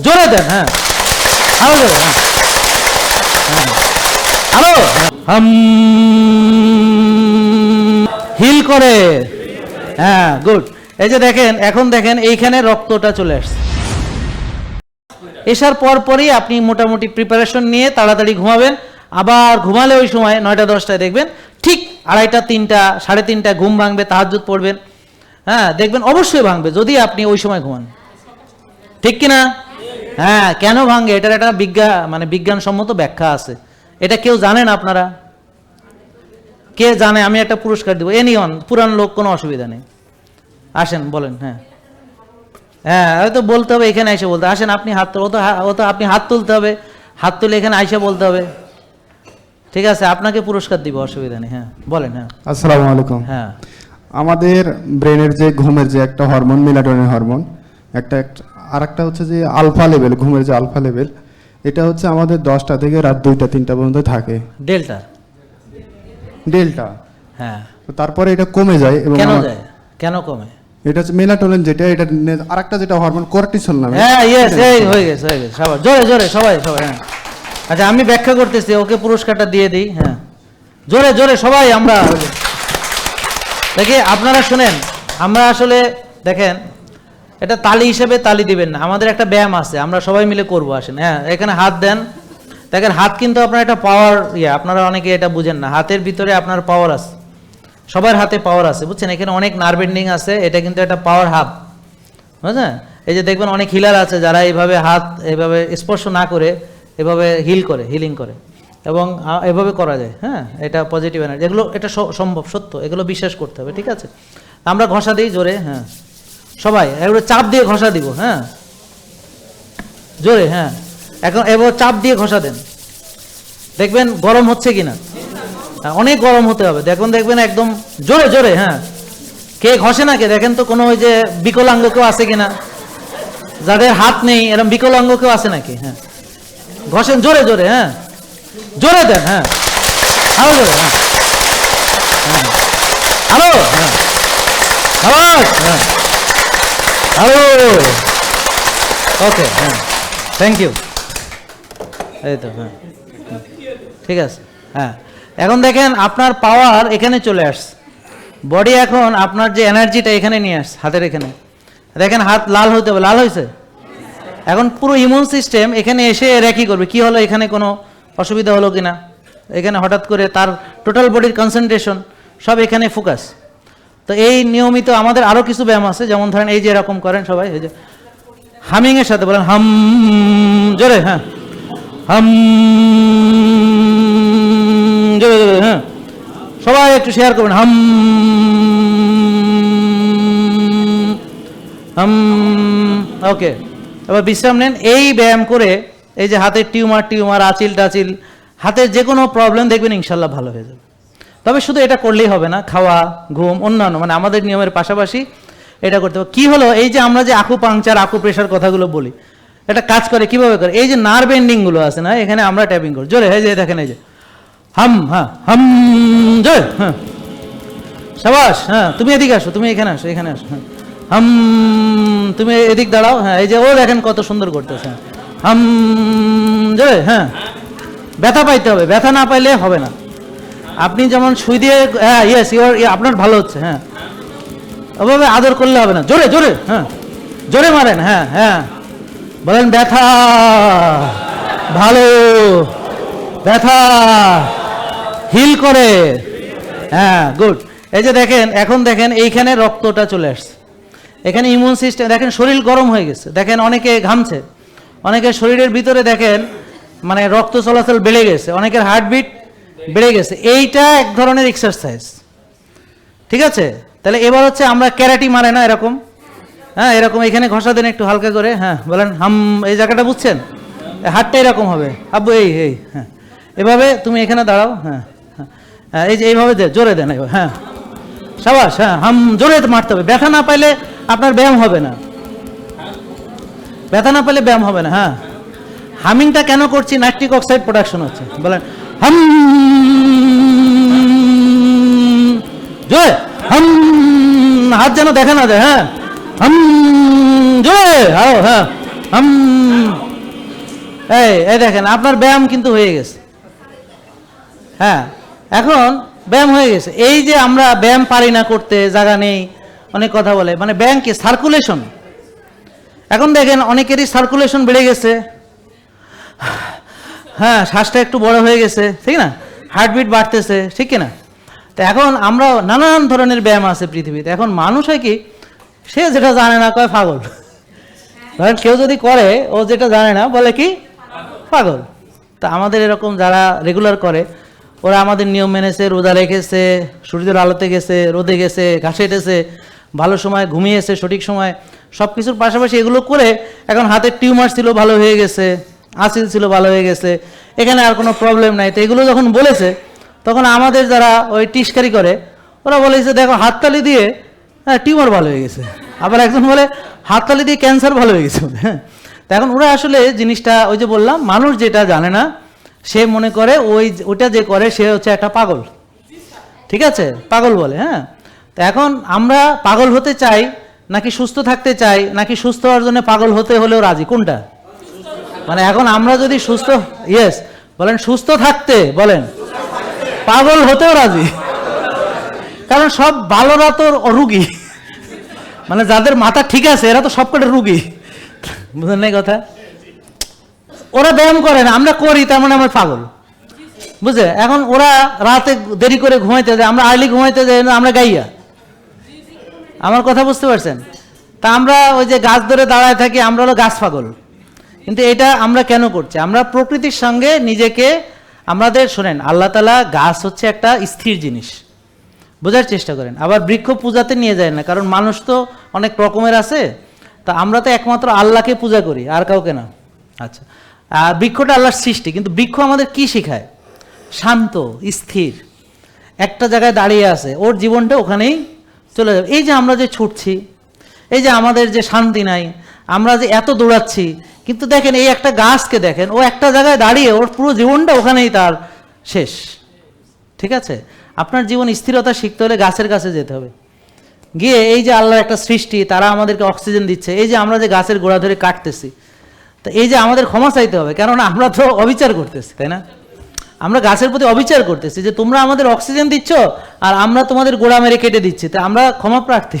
জোরে দেন হ্যাঁ। আরও জোরে হ্যাঁ। হ্যাঁ। আরও। হিল করে। হ্যাঁ গুড। এই যে দেখেন, এখন দেখেন এইখানে রক্তটা চলে আসছে। এসার পর পরই আপনি মোটামুটি প্রিপারেশন নিয়ে তাড়াতাড়ি ঘুমাবেন। আবার ঘুমালে ওই সময় নয়টা, দশটায় দেখবেন ঠিক আড়াইটা, তিনটা, সাড়ে তিনটা ঘুম ভাঙবে তাহাজুদ পড়বেন। হ্যাঁ দেখবেন অবশ্যই ভাঙবে যদি আপনি ওই সময় ঘুমান। ঠিক কিনা? হ্যাঁ কেন ভাঙে? এটার একটা বিজ্ঞান মানে বিজ্ঞানসম্মত ব্যাখ্যা আছে। এটা কেউ জানেন আপনারা? কে জানে? আমি একটা পুরস্কার দেবো। এনিওয়ান পুরান লোক কোনো অসুবিধা নেই। আসেন বলেন হ্যাঁ। হ্যাঁ হয়তো বলতে হবে এখানে এসে বলতে আসেন আপনি হাত ও তো ও তো আপনি হাত তুলতে হবে। হাত তুলে এখানে আইসা বলতে হবে। ঠিক আছে আপনাকে পুরস্কার দিব অসুবিধা নেই হ্যাঁ। বলেন হ্যাঁ। আসসালামু আলাইকুম। হ্যাঁ। আমাদের ব্রেনের যে ঘুমের যে একটা হরমোন মেলাটোনিন হরমোন একটা আর একটা হচ্ছে যে আলফা লেভেল ঘুমের যে আলফা লেভেল এটা হচ্ছে আমাদের দশটা থেকে রাত দুইটা তিনটা পর্যন্ত থাকে। ডেল্টা? ডেল্টা। হ্যাঁ। তো তারপরে এটা কমে যায় এবং কেন যায়? কেন কমে? এটা হচ্ছে মেলাটোনিন যেটা এটা আর একটা যেটা হরমোন কর্টিসল নামে। হ্যাঁ ইয়েস এই হয়ে গেছে হয়ে গেছে সবাই জোরে জোরে সবাই সবাই হ্যাঁ। আচ্ছা আমি ব্যাখ্যা করতেছি ওকে পুরস্কারটা দিয়ে দিই হ্যাঁ। জোরে জোরে সবাই আমরা দেখি আপনারা শুনেন আমরা আসলে দেখেন এটা তালি হিসেবে তালি দিবেন না। আমাদের একটা ব্যায়াম আছে, আমরা সবাই মিলে করব, আসেন। হ্যাঁ এখানে হাত দেন। দেখেন, হাত কিন্তু আপনার একটা পাওয়ার ইয়ে আপনারা অনেকে এটা বুঝেন না। হাতের ভিতরে আপনার পাওয়ার আছে। সবার হাতে পাওয়ার আছে, বুঝছেন? এখানে অনেক নার্ভেন্ডিং আছে, এটা কিন্তু একটা পাওয়ার হাব বুঝলেন এই যে দেখবেন অনেক হিলার আছে, যারা এইভাবে হাত এভাবে স্পর্শ না করে, এভাবে হিল করে হিলিং করে। এবং এভাবে করা যায়। হ্যাঁ এটা পজিটিভ এনার্জি এগুলো, এটা সম্ভব, সত্য। এগুলো বিশ্বাস করতে হবে, ঠিক আছে? আমরা ঘষা দিই জোরে হ্যাঁ। সবাই এগুলো চাপ দিয়ে ঘষা দিব হ্যাঁ? জোরে হ্যাঁ। এখন এবার চাপ দিয়ে ঘষা দেন। দেখবেন গরম হচ্ছে কিনা? হ্যাঁ, অনেক গরম হতে হবে। দেখুন দেখবেন একদম জোরে জোরে হ্যাঁ। কে ঘষে না কে? দেখেন তো কোনো ওই যে বিকলাঙ্গ কেউ আছে কিনা? যাদের হাত নেই এরকম বিকলাঙ্গ কেউ আছে নাকি? হ্যাঁ। ঘষেন জোরে জোরে হ্যাঁ। জোরে দেন হ্যাঁ। আরও জোরে হ্যাঁ। হ্যাঁ। আরও হ্যাঁ। হ্যাঁ। আরও ওকে হ্যাঁ। থ্যাংক ইউ এই তো হ্যাঁ। ঠিক আছে হ্যাঁ। এখন দেখেন আপনার পাওয়ার এখানে চলে আসছে। বডি এখন আপনার যে এনার্জিটা এখানে নিয়ে আসছে, হাতের এখানে। দেখেন হাত লাল হতে হবে, লাল হয়েছে? এখন পুরো ইমিউন সিস্টেম এখানে এসে এরা করবে। কি হলো, এখানে কোনো অসুবিধা হলো কিনা? এখানে হঠাৎ করে তার টোটাল বডির কনসেন্ট্রেশন সব এখানে ফোকাস তো এই নিয়মিত আমাদের আরও কিছু ব্যায়াম আছে, যেমন ধরেন এই যে এরকম করেন সবাই, এই যে হামিং এর সাথে বলেন, হাম, জোরে হ্যাঁ। হাম, জোরে জোরে হ্যাঁ। সবাই একটু শেয়ার করবেন, হাম হাম ওকে এবার বিশ্রাম নেন, এই ব্যায়াম করে এই যে হাতের টিউমার টিউমার, আচিল, টাচিল, হাতের যে কোনো প্রবলেম দেখবেন ইনশাল্লাহ ভালো হয়ে যাবে। তবে শুধু এটা করলেই হবে না, খাওয়া, ঘুম, অন্যান্য মানে আমাদের নিয়মের পাশাপাশি এটা করতে হবে। কি হলো? এই যে আমরা যে আকু পাংচার আকু প্রেশার কথাগুলো বলি, এটা কাজ করে, কীভাবে করে? এই যে নার্ভগুলো আছে না, এখানে আমরা ট্যাপিং করি। জোরে, এই যে দেখেন, এই যে। হাম হ্যাঁ হাম, জোরে হ্যাঁ। সাবাস হ্যাঁ তুমি এদিকে আসো, তুমি এখানে আসো এখানে আসো হ্যাঁ। হাম, তুমি এদিক দাঁড়াও হ্যাঁ এই যে, ও দেখেন কত সুন্দর করতেছে হ্যাঁ। হাম জয় হ্যাঁ। ব্যথা পাইতে হবে, ব্যথা না পাইলে হবে না। আপনি যেমন সুই দিয়ে হ্যাঁ ইয়েস ইউর আপনার ভালো হচ্ছে হ্যাঁ। ওভাবে আদর করলে হবে না। জোরে জোরে হ্যাঁ। জোরে মারেন হ্যাঁ হ্যাঁ। বলেন, ব্যথা, ভালো, ব্যথা হিল করে। হ্যাঁ গুড এই যে দেখেন, এখন দেখেন, এইখানে রক্তটা চলে আসছে। এখানে ইমিউন সিস্টেম দেখেন, শরীর গরম হয়ে গেছে। দেখেন, অনেকে ঘামছে। অনেকের শরীরের ভিতরে দেখেন মানে রক্ত চলাচল বেড়ে গেছে। অনেকের হার্টবিট বেড়ে গেছে। এইটা এক ধরনের এক্সারসাইজ ঠিক আছে? তাহলে এবার হচ্ছে আমরা ক্যারাটি মারে না এরকম? হ্যাঁ এরকম এখানে ঘষা দেন একটু হালকা করে। হ্যাঁ বলেন হাম এই জায়গাটা বুঝছেন? হাতটা এরকম হবে। আব্বু এই এই হ্যাঁ। এভাবে তুমি এখানে দাঁড়াও। হ্যাঁ হ্যাঁ। হ্যাঁ, এই যে এইভাবে দে জোরে দেন হ্যাঁ। সাবাস হ্যাঁ হাম জোরে মারতে হবে। ব্যথা না পাইলে আপনার ব্যায়াম হবে না। ব্যথা না পেলে ব্যায়াম হবে না হ্যাঁ। হামিংটা কেন করছি? নাইট্রিক অক্সাইড প্রোডাকশন হচ্ছে। বলেন হাম। জোরে হাম। হাত যেন দেখা না যায় হ্যাঁ। হাম। জোরে আও হ্যাঁ। হুম। এই এই দেখেন, আপনার ব্যায়াম কিন্তু হয়ে গেছে। হ্যাঁ এখন ব্যায়াম হয়ে গেছে। এই যে আমরা ব্যায়াম পারি না করতে, জায়গা নেই, অনেক কথা বলে মানে ব্যায়াম কি? সার্কুলেশন এখন দেখেন, অনেকেরই সার্কুলেশন বেড়ে গেছে। হ্যাঁ শ্বাসটা একটু বড় হয়ে গেছে, ঠিক না? হার্টবিট বাড়তেছে, ঠিক কি না তো এখন আমরা নানান ধরনের ব্যায়াম আছে পৃথিবীতে। এখন মানুষ কি, সে যেটা জানে না কয় পাগল। ধরেন কেউ যদি করে, ও যেটা জানে না, বলে কি, পাগল। তা আমাদের এরকম যারা রেগুলার করে, ওরা আমাদের নিয়ম মেনেছে রোদা রেখেছে, সূর্যের আলোতে গেছে, রোদে গেছে, ঘাসে হেঁটেছে ভালো সময় ঘুমিয়েছে, সঠিক সময় সব কিছুর পাশাপাশি এগুলো করে এখন হাতের টিউমার ছিল, ভালো হয়ে গেছে। আসিল ছিল, ভালো হয়ে গেছে। এখানে আর কোনো প্রবলেম নাই। তো এগুলো যখন বলেছে, তখন আমাদের যারা ওই টিস্কারি করে, ওরা বলেছে দেখো, হাততালি দিয়ে হ্যাঁ টিউমার ভালো হয়ে গেছে। আবার একজন বলে, হাততালি দিয়ে ক্যান্সার ভালো হয়ে গেছে। হ্যাঁ। এখন ওরা আসলে জিনিসটা, ওই যে বললাম, মানুষ যেটা জানে না, সে মনে করে ওই ওটা যে করে, সে হচ্ছে একটা পাগল। ঠিক আছে? পাগল বলে হ্যাঁ? তো এখন আমরা পাগল হতে চাই, নাকি সুস্থ থাকতে চাই, নাকি সুস্থ হওয়ার জন্য পাগল হতে হলেও রাজি? কোনটা? মানে এখন আমরা যদি সুস্থ ইয়েস বলেন সুস্থ থাকতে, বলেন, পাগল হতেও রাজি। কারণ সব ভালোরা তো রুগী। মানে যাদের মাথা ঠিক আছে, এরা তো সবকটা রুগী। বুঝলেন না কথা? ওরা ব্যায়াম করে না, আমরা করি, তার মানে আমরা পাগল। বুঝলে? এখন ওরা রাতে দেরি করে ঘুমাইতে যায়, আমরা আর্লি ঘুমাইতে যাই আমরা গাইয়া। আমার কথা বুঝতে পারছেন? তা আমরা ওই যে গাছ ধরে দাঁড়ায় থাকি, আমরা হলো গাছ পাগল। কিন্তু এটা আমরা কেন করছি? আমরা প্রকৃতির সঙ্গে নিজেকে, আমাদের, শোনেন, আল্লাহ তালা গাছ হচ্ছে একটা স্থির জিনিস। বোঝার চেষ্টা করেন। আবার বৃক্ষ পূজাতে নিয়ে যায় না, কারণ মানুষ তো অনেক রকমের আছে। তা আমরা তো একমাত্র আল্লাহকে পূজা করি, আর কাউকে না। আচ্ছা। আর বৃক্ষটা আল্লাহর সৃষ্টি, কিন্তু বৃক্ষ আমাদের কি শেখায়? শান্ত, স্থির। একটা জায়গায় দাঁড়িয়ে আছে, ওর জীবনটা ওখানেই চলে যাবে। এই যে আমরা যে ছুটছি, এই যে আমাদের যে শান্তি নাই, আমরা যে এত দৌড়াচ্ছি কিন্তু দেখেন এই একটা গাছকে দেখেন, ও একটা জায়গায় দাঁড়িয়ে ওর পুরো জীবনটা ওখানেই তার শেষ। ঠিক আছে? আপনার জীবন স্থিরতা শিখতে হলে গাছের কাছে যেতে হবে। গিয়ে এই যে আল্লাহর একটা সৃষ্টি, তারা আমাদেরকে অক্সিজেন দিচ্ছে, এই যে আমরা যে গাছের গোড়া ধরে কাটতেছি, তো এই যে আমাদের ক্ষমা চাইতে হবে, কেননা আমরা তো অবিচার করতেছি, তাই না? আমরা গাছের প্রতি অবিচার করতেছি যে তোমরা আমাদের অক্সিজেন দিচ্ছ আর আমরা তোমাদের গোড়া মেরে কেটে দিচ্ছি, তা আমরা ক্ষমা প্রার্থী।